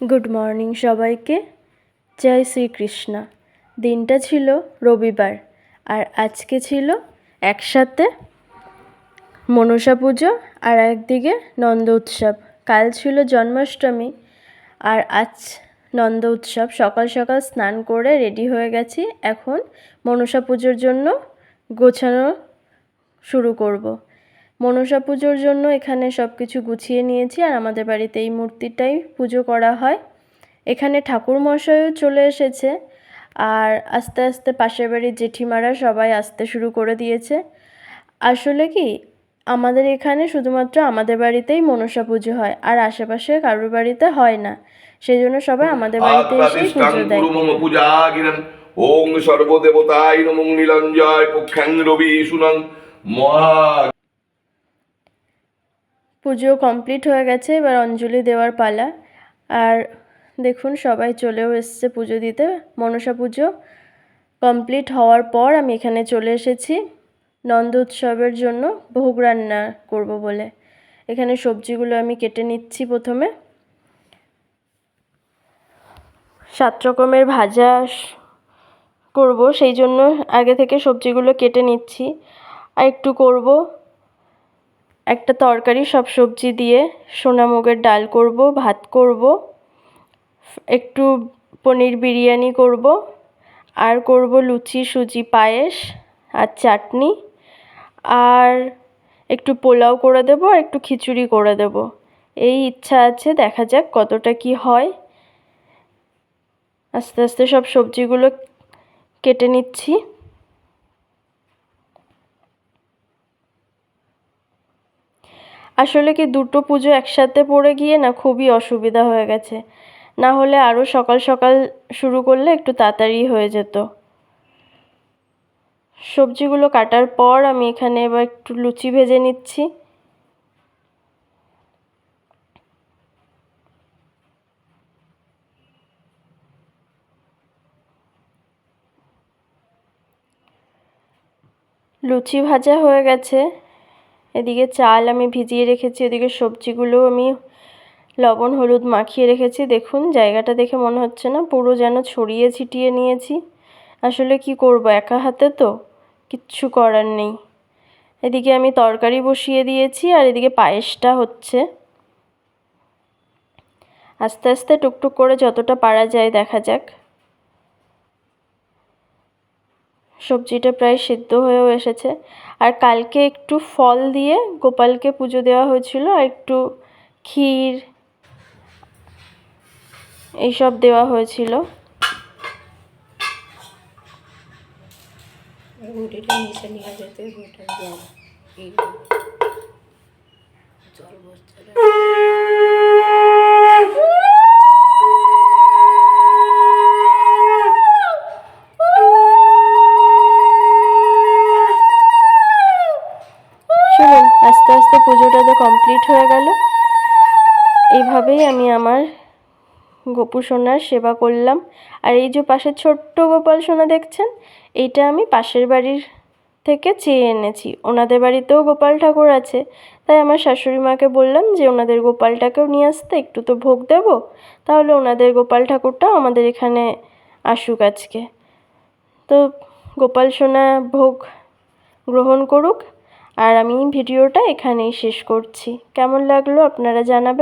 Good morning সবাইকে। জয় শ্রীকৃষ্ণ। দিনটা ছিল রবিবার, আর আজকে ছিল একসাথে মনসা পুজো আর একদিকে নন্দ উৎসব। কাল ছিল জন্মাষ্টমী, আর আজ নন্দ উৎসব। সকাল সকাল স্নান করে রেডি হয়ে গেছি। এখন মনসা পুজোর জন্য গোছানো শুরু করব। মনসা পুজোর জন্য এখানে সব কিছু গুছিয়ে নিয়েছি আর আমাদের বাড়িতে এই মূর্তিটাই পুজো করা হয়। এখানে ঠাকুর মশাইও চলে এসেছে আর আস্তে আস্তে পাশের বাড়ির জেঠিমারা সবাই আসতে শুরু করে দিয়েছে। আসলে কি আমাদের এখানে শুধুমাত্র আমাদের বাড়িতেই মনসা পুজো হয় আর আশেপাশে কারোর বাড়িতে হয় না। সেই জন্য সবাই আমাদের বাড়িতে এসেই পুজো দেয়। ওং সর্বদেবতায় নমঃ নীলঞ্জয় পক্ষং রবি সুনং। মহা পুজো কমপ্লিট হয়ে গেছে, এবার অঞ্জলি দেওয়ার পালা। আর দেখুন, সবাই চলেও এসছে পুজো দিতে। মনসা পুজো কমপ্লিট হওয়ার পর আমি এখানে চলে এসেছি নন্দ উৎসবের জন্য ভোগ রান্না করব বলে। এখানে সবজিগুলো আমি কেটে নিচ্ছি প্রথমে। সাত রকমের ভাজা করব, সেই জন্য আগে থেকে সবজিগুলো কেটে নিচ্ছি। আর একটু করব। একটা তরকারি, সব সবজি দিয়ে সোনামুগের ডাল করব, ভাত করব একটু পনির বিরিয়ানি করব, আর করব লুচি, সুজি, পায়েস আর চাটনি। আর একটু পোলাও করে দেবো, আর একটু খিচুড়ি করে দেব। এই ইচ্ছা আছে, দেখা যাক কতটা কি হয়। আস্তে আস্তে সব সবজিগুলো কেটে নিচ্ছি। আসলে কি দুটো পুজো একসাথে পড়ে গিয়ে না খুবই অসুবিধা হয়ে গেছে? না হলে আরও সকাল সকাল শুরু করলে একটু তাড়াতাড়ি হয়ে যেত। সবজিগুলো কাটার পর আমি এখানে এবার একটু লুচি ভেজে নিচ্ছি। লুচি ভাজা হয়ে গেছে। এদিকে চাল আমি ভিজিয়ে রেখেছি, এদিকে সবজিগুলো আমি লবণ, হলুদ মাখিয়ে রেখেছি। দেখুন, জায়গাটা দেখে মনে হচ্ছে না পুরো যেন ছড়িয়ে ছিটিয়ে নিয়েছি। আসলে কি করব, একা হাতে তো কিচ্ছু করার নেই। এদিকে আমি তরকারি বসিয়ে দিয়েছি আর এদিকে পায়েসটা হচ্ছে। আস্তে আস্তে টুকটুক করে যতটা পারা যায় দেখা যাক। সবজিটা প্রায় সিদ্ধ হয়েও এসেছে। আর কালকে একটু ফল দিয়ে গোপালকে পুজো দেওয়া হয়েছিল, আর একটু ক্ষীর এইসব দেওয়া হয়েছিল। পুজোটা তো কমপ্লিট হয়ে গেল। এইভাবেই আমি আমার গোপু সোনার সেবা করলাম। আর এই যে পাশে ছোট্ট গোপাল সোনা দেখছেন, এইটা আমি পাশের বাড়ির থেকে চেয়ে এনেছি। ওনাদের বাড়িতেও গোপাল ঠাকুর আছে। তাই আমার শাশুড়ি মাকে বললাম যে, ওনাদের গোপালটাকেও নিয়ে আসতে, একটু তো ভোগ দেবো। তাহলে ওনাদের গোপাল ঠাকুরটাও আমাদের এখানে আসুক আজকে। তো গোপাল সোনা ভোগ গ্রহণ করুক। আর আমি ভিডিওটা এখানেই শেষ করছি। কেমন লাগল আপনারা জানাবেন?